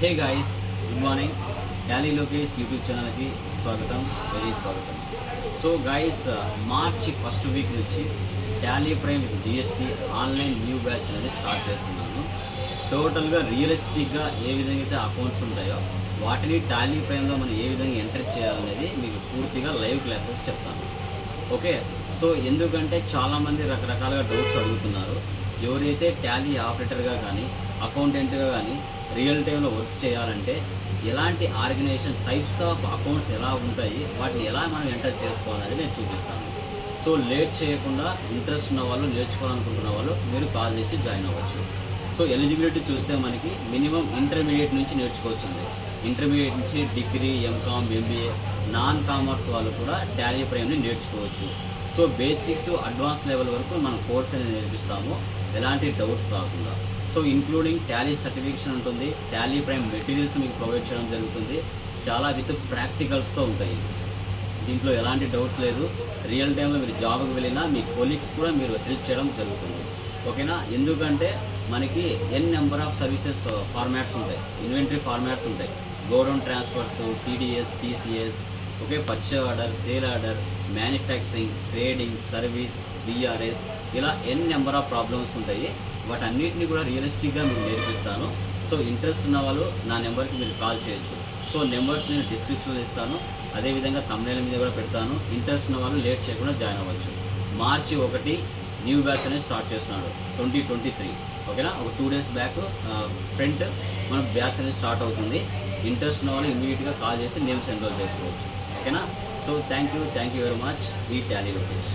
Hey guys good morning. Tally Lokesh YouTube ఛానల్కి స్వాగతం very స్వాగతం. So guys uh, March first week నుంచి Tally Prime GST online new batch అనేది start చేస్తున్నాను. టోటల్గా రియలిస్టిక్గా ఏ విధంగా అయితే అకౌంట్స్ ఉంటాయో వాటిని టాలీ ప్రైమ్లో మనం ఏ విధంగా ఎంటర్ చేయాలనేది మీకు పూర్తిగా లైవ్ క్లాసెస్ చెప్తాను. ఓకే? సో ఎందుకంటే చాలామంది రకరకాలుగా డౌట్స్ అడుగుతున్నారు. ఎవరైతే టాలీ ఆపరేటర్గా కానీ అకౌంటెంట్గా కానీ రియల్ టైంలో వర్క్ చేయాలంటే ఎలాంటి ఆర్గనైజేషన్ టైప్స్ ఆఫ్ అకౌంట్స్ ఎలా ఉంటాయి వాటిని ఎలా మనం ఎంటర్ చేసుకోవాలనేది నేను చూపిస్తాను. సో లేట్ చేయకుండా ఇంట్రెస్ట్ ఉన్న వాళ్ళు నేర్చుకోవాలనుకుంటున్న వాళ్ళు మీరు కాల్ చేసి జాయిన్ అవ్వచ్చు. సో ఎలిజిబిలిటీ చూస్తే మనకి మినిమం ఇంటర్మీడియట్ నుంచి నేర్చుకోవచ్చు ఇంటర్మీడియట్ నుంచి degree MCom MBA non commerce వాళ్ళు కూడా టాలీ ప్రైమ్ని నేర్చుకోవచ్చు. So basic to advance level వరకు మనం కోర్స్ అనేది నేర్పిస్తాము. ఎలాంటి డౌట్స్ రాకుండా. సో ఇంక్లూడింగ్ టాలీ సర్టిఫికేషన్ ఉంటుంది. టాలీ ప్రైమ్ మెటీరియల్స్ మీకు ప్రొవైడ్ చేయడం జరుగుతుంది. చాలా విత్ ప్రాక్టికల్స్తో ఉంటాయి. దీంట్లో ఎలాంటి డౌట్స్ లేదు. రియల్ టైంలో మీరు జాబ్కి వెళ్ళినా మీ కొలీగ్స్ కూడా మీరు హెల్ప్ చేయడం జరుగుతుంది. ఓకేనా? ఎందుకంటే మనకి N number of services formats ఉంటాయి. ఇన్వెంటరీ ఫార్మాట్స్ ఉంటాయి. Godown transfers TDS TCS okay purchase order sale order manufacturing trading service BRS ఇలా ఎన్ నెంబర్ ఆఫ్ ప్రాబ్లమ్స్ ఉంటాయి. వాటన్నిటిని కూడా రియలిస్టిక్గా మీకు నేర్పిస్తాను. సో ఇంట్రెస్ట్ ఉన్న వాళ్ళు నా నెంబర్కి మీరు కాల్ చేయొచ్చు. సో నెంబర్స్ నేను డిస్క్రిప్షన్లో ఇస్తాను. అదేవిధంగా తమిళ మీద కూడా పెడతాను. ఇంట్రెస్ట్ ఉన్న వాళ్ళు లేట్ చేయకుండా జాయిన్ అవ్వచ్చు. మార్చి ఒకటి న్యూ బ్యాచ్ అనేది స్టార్ట్ చేస్తున్నాడు ట్వంటీ ట్వంటీ త్రీ. ఓకేనా? ఒక టూ డేస్ బ్యాక్ ఫ్రంట్ మన బ్యాచ్ అనేది స్టార్ట్ అవుతుంది. ఇంట్రెస్ట్ ఉన్న వాళ్ళు ఇమీడియట్గా కాల్ చేసి నేమ్స్ ఎన్రోల్ చేసుకోవచ్చు. ఓకేనా? So thank you thank you very much. ఈ టాలీ లోకేష్.